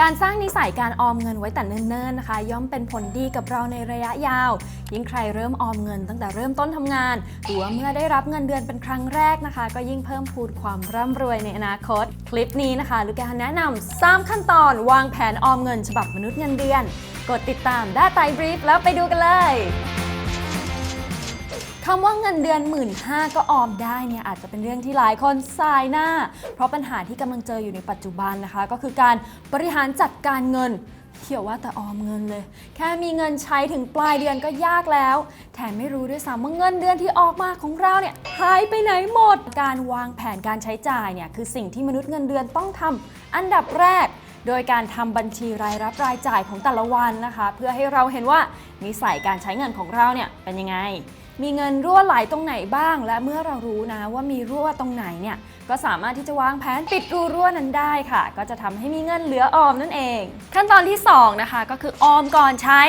การสร้างนิสัยการออมเงินไว้แต่เนิ่นๆนะคะ ย่อมเป็นผลดีกับเราในระยะยาว ยิ่งใครเริ่มออมเงินตั้งแต่เริ่มต้นทำงานหรือว่าเมื่อได้รับเงินเดือนเป็นครั้งแรกนะคะ ก็ยิ่งเพิ่มพูนความร่ำรวยในอนาคต คลิปนี้นะคะลูกแกแนะนำ3ขั้นตอนวางแผนออมเงิน ฉบับมนุษย์เงินเดือน กดติดตามได้ไตบรีฟแล้วไปดูกันเลย คำว่าเงินเดือนหมื่นห้าก็ออมได้เนี่ยอาจจะเป็นเรื่องที่หลายคนสายหน้า เพราะปัญหาที่กำลังเจออยู่ในปัจจุบันนะคะ ก็คือการบริหารจัดการเงินเที่ยวว่าแต่ออมเงินเลย แค่มีเงินใช้ถึงปลายเดือนก็ยากแล้ว แถมไม่รู้ด้วยซ้ำว่าเงินเดือนที่ออกมาของเราเนี่ยหายไปไหนหมด การวางแผนการใช้จ่ายเนี่ยคือสิ่งที่มนุษย์เงินเดือนต้องทำอันดับแรก โดยการทำบัญชีรายรับรายจ่ายของแต่ละวันนะคะ เพื่อให้เราเห็นว่านิสัยการใช้เงินของเราเนี่ยเป็นยังไง มีเงินรั่วไหลตรงไหนบ้าง และเมื่อเรารู้นะว่ามีรั่วตรงไหนเนี่ยก็สามารถที่จะวางแผนปิดรูรั่วนั้นได้ค่ะ ก็จะทำให้มีเงินเหลือออมนั่นเอง ขั้นตอนที่สองนะคะ ก็คือออมก่อนใช้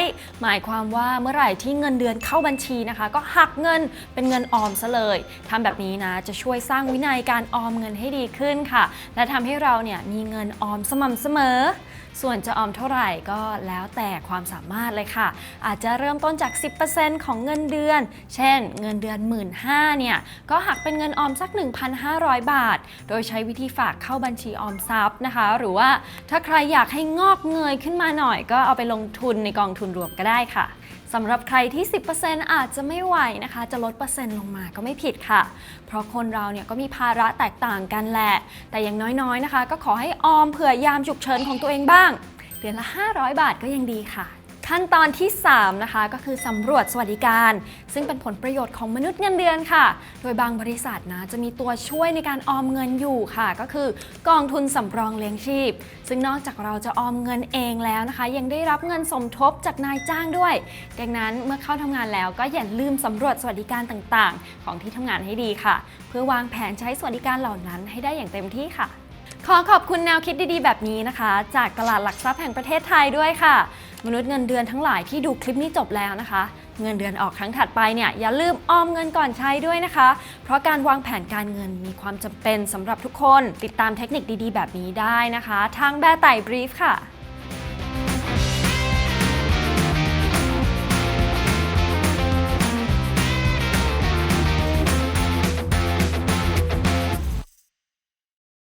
หมายความว่าเมื่อไหร่ที่เงินเดือนเข้าบัญชีนะคะ ก็หักเงินเป็นเงินออมซะเลยทำแบบนี้นะจะช่วยสร้างวินัยการออมเงินให้ดีขึ้นค่ะ และทำให้เราเนี่ยมีเงินออมสม่ำเสมอ ส่วนจะออมเท่าไหร่ก็แล้วแต่ความสามารถเลยค่ะ อาจจะเริ่มต้นจาก 10%ของเงินเดือนเช่น เงินเดือน1 5ื่นเนี่ย ก็หักเป็นเงินออมสัก 1,500 บาท โดยใช้วิธีฝากเข้าบัญชีออมทรัพย์นะคะ หรือว่าถ้าใครอยากให้งอกเงยขึ้นมาหน่อย ก็เอาไปลงทุนในกองทุนรวมก็ได้ค่ะสำหรับใครที่ 10%อาจจะไม่ไหวนะคะ จะลดเปอร์เซ็นต์ลงมาก็ไม่ผิดค่ะ เพราะคนเราเนี่ยก็มีภาระแตกต่างกันแหละ แต่อย่างน้อยๆนะคะ ก็ขอให้ออมเผื่อยามฉุกเฉินของตัวเองบ้าง เดือนละ 500 บาทก็ยังดีค่ะ ขั้นตอนที่ 3 นะคะ ก็คือสำรวจสวัสดิการ ซึ่งเป็นผลประโยชน์ของมนุษย์เงินเดือนค่ะ โดยบางบริษัทนะจะมีตัวช่วยในการออมเงินอยู่ค่ะ ก็คือกองทุนสำรองเลี้ยงชีพ ซึ่งนอกจากเราจะออมเงินเองแล้วนะคะ ยังได้รับเงินสมทบจากนายจ้างด้วย ดังนั้นเมื่อเข้าทำงานแล้วก็อย่าลืมสำรวจสวัสดิการต่างๆ ของที่ทำงานให้ดีค่ะ เพื่อวางแผนใช้สวัสดิการเหล่านั้นให้ได้อย่างเต็มที่ค่ะ ขอขอบคุณแนวคิดดีๆ แบบนี้นะคะ จากตลาดหลักทรัพย์แห่งประเทศไทยด้วยค่ะ มนุษย์เงินเดือนทั้งหลายที่ดูคลิปนี้จบแล้วนะคะ เงินเดือนออกครั้งถัดไปเนี่ยอย่าลืมออมเงินก่อนใช้ด้วยนะคะ เพราะการวางแผนการเงินมีความจำเป็นสำหรับทุกคน ติดตามเทคนิคดีๆ แบบนี้ได้นะคะ ทางแบร์ไต่บรีฟค่ะ